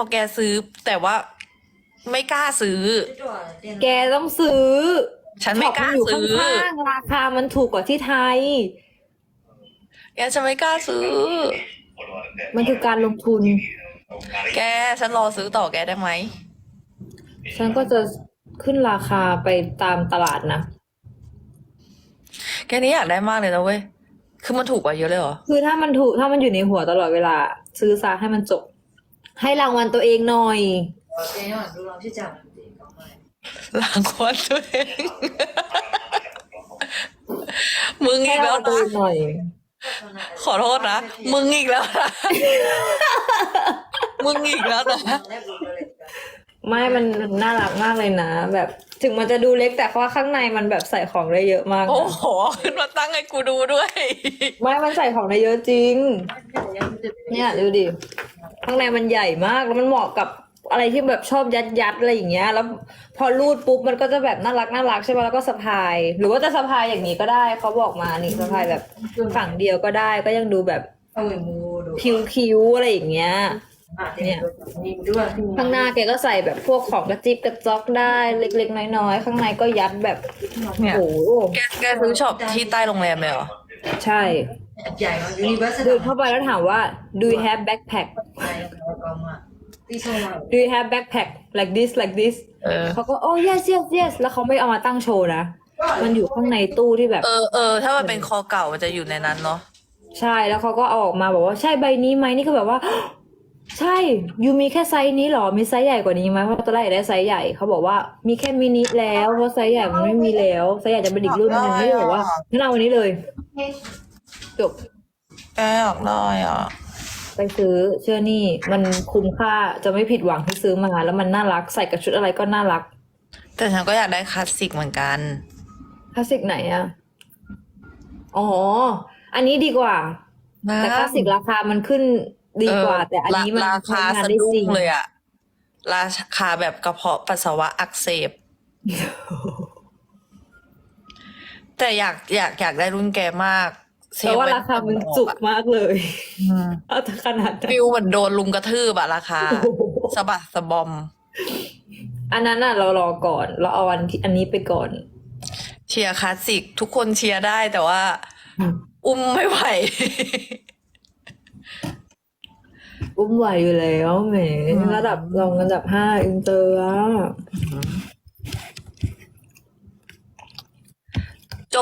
พอแกซื้อแต่ว่าไม่กล้าซื้อ แกต้องซื้อฉันไม่กล้าช็อปมันอยู่ซื้อข้างๆราคามันถูกกว่าที่ไทย แกฉันไม่กล้าซื้อ มันคือการลงทุน แกฉันรอซื้อต่อแกได้ไหม ฉันก็จะขึ้นราคาไปตามตลาดนะ แกนี้อยากได้มากเลยนะเว้ย คือมันถูกกว่าเยอะเลยเหรอ คือถ้ามันถูกถ้ามันอยู่ในหัวตลอดเวลา ซื้อซะให้มันจบ ให้รางวัลตัวเองหน่อย ขอเจ๊ดูลองชื่อจัจ๊ก็ลงควัตัวเอง มึงห้อีกแล้วนะหน่อย ขอโทษนะ มึงอีกแล้วนะ มึงอีกแล้วนะไม่มันน่ารักมากเลยนะ แบบถึงมันจะดูเล็กแต่ว่าข้างในมันแบบใส่ของได้เยอะมากโอ้โห ขึ้นมาตั้งให้กูดูด้วย ไม่มันใส่ของได้เยอะจริง เนี่ยดูดิ ข้างในมันใหญ่มากแล้วมันเหมาะกับอะไรที่แบบชอบยัดยัดๆอะไรอย่างเงี้ย แล้วพอรูดปุ๊บมันก็จะแบบน่ารักน่ารักใช่ไหมแล้วก็สะพาย หรือว่าจะสะพายอย่างนี้ก็ได้เขาบอกมานี่สะพายแบบฝั่งเดียวก็ได้ก็ยังดูแบบเอาเหมือนมูดูคิ้วๆอะไรอย่างเงี้ยเนี่ยนี่ด้วยข้างหน้าแกก็ใส่แบบพวกของกระจิบกระจอกได้เล็กๆน้อยๆข้างในก็ยัดแบบเนี่ยโอ้โหแกแกซื้อช็อปที่ใต้โรงแรมเลยเหรอใช่ ใหญ่มากยูนิเวอร์สเดินเข้าไปแล้วถามว่า do you have backpack ใช่แล้วก็มาที่ส่งมา do you have backpack like this like this เออ เขาก็ oh yes yes yes แล้วเขาไม่เอามาตั้งโชว์นะ มันอยู่ข้างในตู้ที่แบบ เออเออถ้ามันเป็นคอเก่ามันจะอยู่ในนั้นเนาะใช่แล้วเขาก็เอาออกมาบอกว่าใช่ใบนี้ไหมนี่ก็แบบว่า ใช่ยูมีแค่ไซส์นี้เหรอมีไซส์ใหญ่กว่านี้ไหมเพราะตอนแรกอยากได้ไซส์ใหญ่เขาบอกว่ามีแค่มินิแล้วเพราะไซส์ใหญ่มันไม่มีแล้วไซส์ใหญ่จะเป็นอีกรุ่นหนึงไม่ได้บอกว่างั้นเอาวันนี้เลย จบแกอยากได้อะ ไปซื้อเชื่อนี่มันคุ้มค่าจะไม่ผิดหวังที่ซื้อมาแล้วมันน่ารักใส่กับชุดอะไรก็น่ารักแต่ฉันก็อยากได้คลาสสิกเหมือนกัน คลาสสิกไหนอะอ๋อ อันนี้ดีกว่า แต่คลาสสิกราคามันขึ้นดีกว่าเออแต่อันนี้มันราคาใช้งานสะได้ดุ้จริงงเลยอะราคาแบบกระเพาะปัสสาวะอักเสบ แต่อยากอยากอยากได้รุ่นแกมาก เซแต่ลล์ว่าไราคามันจุกมากเลยอืมเอาแต่ขนาดนั้นฟิลเหมือนโดนลุมกระทืบอะราคาโอ้โหสะบัดสะบอม อันนั้นน่ะเรารอก่อน เราเอาอันที่อันนี้ไปก่อน เชียร์คลาสสิก ทุกคนเชียร์ได้แต่ว่าอุ้มไม่ไหว อุ้มไหวอยู่แล้วแหมอืมระดับรองระดับห้าอินเตอร์อะ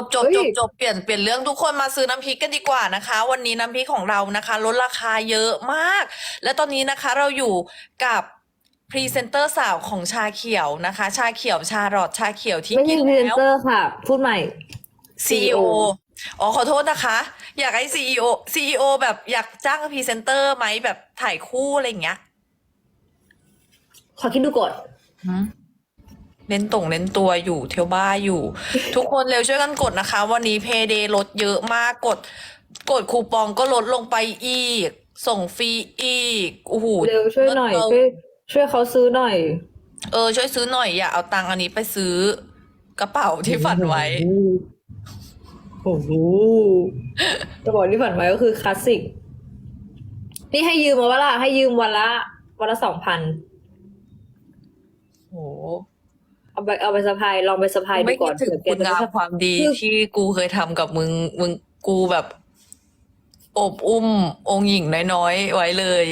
บจบเฮ้ยจบจบเปลี่ยนเปลี่ยนเรื่องทุกคนมาซื้อน้ำพริกกันดีกว่านะคะ วันนี้น้ำพริกของเรานะคะลดราคาเยอะมาก และตอนนี้นะคะเราอยู่กับพรีเซนเตอร์สาวของชาเขียวนะคะ ชาเขียวชารอดชาเขียวที่ไม่กิใช่นพรีเซนแล้ว เตอร์ค่ะ พูดใหม่ CEO อ๋อขอโทษนะคะ อยากให้ CEO CEO แบบอยากจ้างพรีเซนเตอร์ไหมแบบถ่ายคู่อะไรอย่างเงี้ย ขอคิดดูก่อน เล่นตรงเล่นตัวอยู่เที่ยวบ้าอยู่ ทุกคนเร็วช่วยกันกดนะคะ วันนี้เพย์เดย์ลดเยอะมากกด กดคูปองก็ลดลงไปอีก ส่งฟรีอีกโอ้โหเร็วช่วยหน่อยเช่วยช่วยเขาซื้อหน่อย เออ ช่วยซื้อหน่อยอย่าเอาตังค์อันนี้ไปซื้อกระเป๋าที่ฝันไว้โอ้โหจะบอกที่ฝันไว้ก็คือคลาสสิกนี่ให้ยืมมาว่าล่ะให้ยืมวันละวันละสองพัน โอ้โห เอาไปเอาไปสะพายลองไปสะพายดูไม่ก่คิอดนถึงเผื่อแกคุณจะงามไม่ความดีคือที่กูเคยทำกับมึง มึงกูแบบอบอุ้มองค์หญิงน้อยๆไว้เลย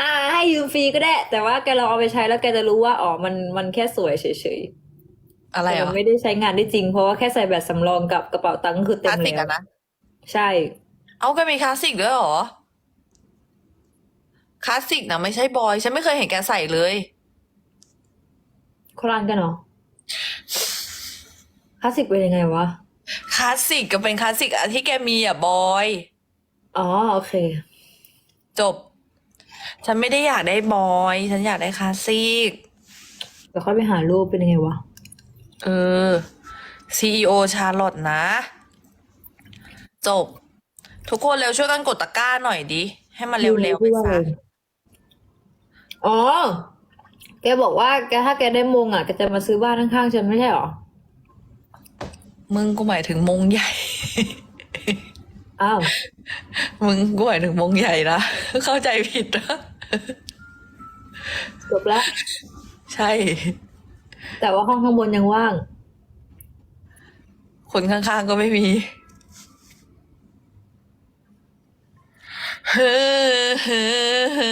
อ่า ให้ยืมฟรีก็ได้ แต่ว่าแกลองเอาไปใช้แล้วแกจะรู้ว่าอ๋อมันมันแค่สวยเฉยๆอะไรแต่อะมันไม่ได้ใช้งานได้จริง เพราะว่าแค่ใส่แบตสำรองกับกระเป๋าตังค์ก็คือคเต็ลามสสิกแล้วอะนะ ใช่ เอาก็มีคลาสสิกด้วยเหรอ คลาสสิกนะไม่ใช่บอย ฉันไม่เคยเห็นแกใส่เลย คลานกันเหรอคลาสสิกเป็นยังไงวะ คลาสสิกก็เป็นคลาสสิกอะที่แกมีอะบอย อ๋อโอเค จบ ฉันไม่ได้อยากได้บอย ฉันอยากได้คลาสสิกเดี๋ยวค่อยไปหารูปเป็นยังไงวะ เออ CEO ชาร์ลอตนะ จบ ทุกคนเร็วช่วยกันกดตะกร้าหน่อยดิ ให้มันเร็วๆไปซะ อ๋อ แกบอกว่าแกถ้าแกได้มงอะแกจะมาซื้อบ้านข้างๆฉันไม่ใช่หรอ มึงกูหมายถึงมงใหญ่ อ้าว มึงกูหมายถึงมงใหญ่นะ เข้าใจผิดนะจบแล้วใช่ แต่ว่าห้องข้างบนยังว่าง คนข้างๆก็ไม่มีเฮ้อเฮ้อเฮ้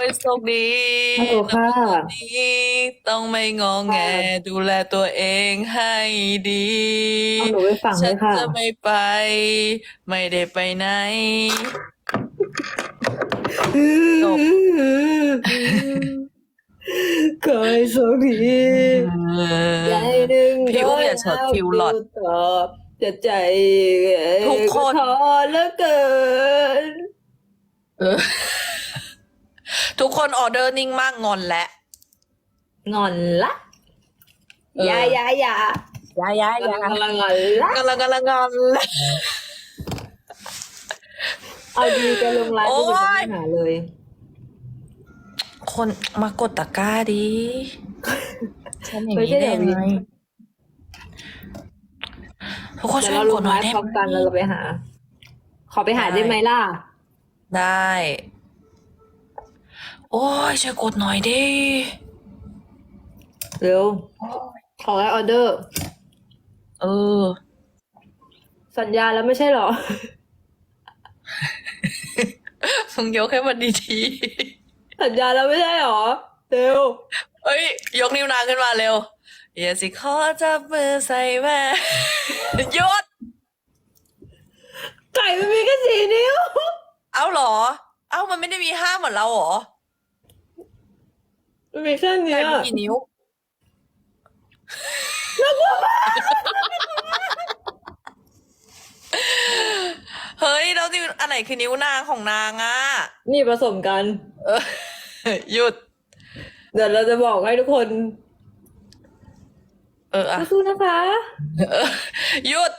ขอให้โชคดีฮัลโหลค่ะ นี้ต้องไม่งองแง ดูแลตัวเองให้ดี เอาหนูไปฝังเลฉัยนค่ะ จะไม่ไป ไม่ได้ไปไหน จบ ขอให้โชคดีใจหนึ่งพี่อุ้มอย่าช็อตคิวหลอดตอบจะใจทุกคน ท้อเหลือเกิน ทุกคนออเดอร์นิ่งมากงอนแล้วงอนละเอออยาอยาอยาย้ายย้ายกำย้าลังงอนละ กำลังกำลังงอนแล้วเอาดีแกลงไลน์โอ๊ก็ยไม่หาเลย คนมากดตะกร้าดิฉันอย่างไม่นี้ใช่ได้เดี๋ยวไงทุกคนเดี๋ช่ยววยเราลกงดหน่ไลอยน์ได้พร้อมไหมกันแล้วเราไปหา ขอไปหาได้ได้ไหมล่ะ ได้ โอ้ยช่วยกดหน่อยดิเร็ว ขอให้ออเดอร์ เออ สัญญาแล้วไม่ใช่เหรอ มึงยกให้มันดีสัญญาแล้วไม่ใช่เหรอ เร็ว ๆเอ้ย ยกนิ้วนางขึ้นมาเร็ว อย่าสิขอจับมือใส่แม่ หยุด ไก่มันมีแค่สี่นิ้ว เอาเหรอ เอ้ามันไม่ได้มีห้าเหมือนเราเหรอ มันมีแค่เนี้ไก่ยมีกี่นิ้ว เฮ้ย แล้วนิ้วอันไหนคือนิ้วนางของนางอะ นี่ผสมกัน เออ หยุด เดี๋ยวเราจะบอกให้ทุกคนเอออะสู้ๆนะคะ เออหยุด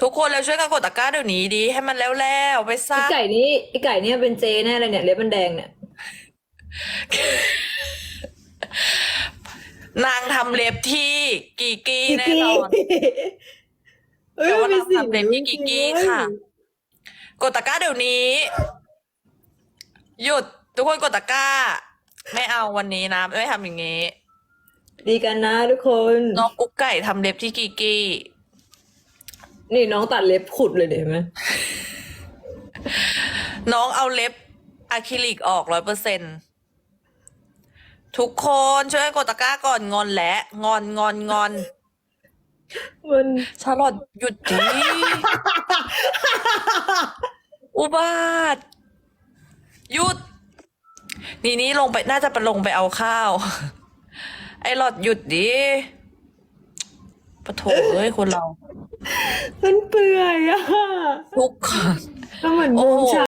ทุกคนแล้วช่วยกันกดตะกร้าเดี๋ยวนี้ดี ให้มันแล้วแล้วๆไปไอซะไก่นี้ไอไก่เนี่ยเป็นเจแน่เลยเนี่ยเล็บมันแดงเนี่ย นางทำเล็บที่กีกี้แน่นอนเอ้ยแต่ว่ามันมีสี่ทำเล็บที่กิกกี้ค่ะ กดตะกร้าเดี๋ยวนี้ หยุดทุกคนกดตะกร้า ไม่เอาวันนี้นะ ไม่ทำอย่างนี้ ดีกันนะทุกคนน้องกุ๊กไก่ทำเล็บที่กีกี้ นี่น้องตัดเล็บขุดเลยเห็นไหมน้องเอาเล็บอะคริลิกออกร้อยเปอร์เซ็น ทุกคนช่วยกดตะกร้าก่อนงอนและงอนงอนงอนมันชาลอตหยุดดิอุบาทหยุด นี่นี่ลงไปน่าจะไปลงไปเอาข้าว ไอหลอดหยุดดิปะโถเอ้ยคนเรา มันเปื่อยอะทุกคนก็เหมือนโอ้โมงโหเช้า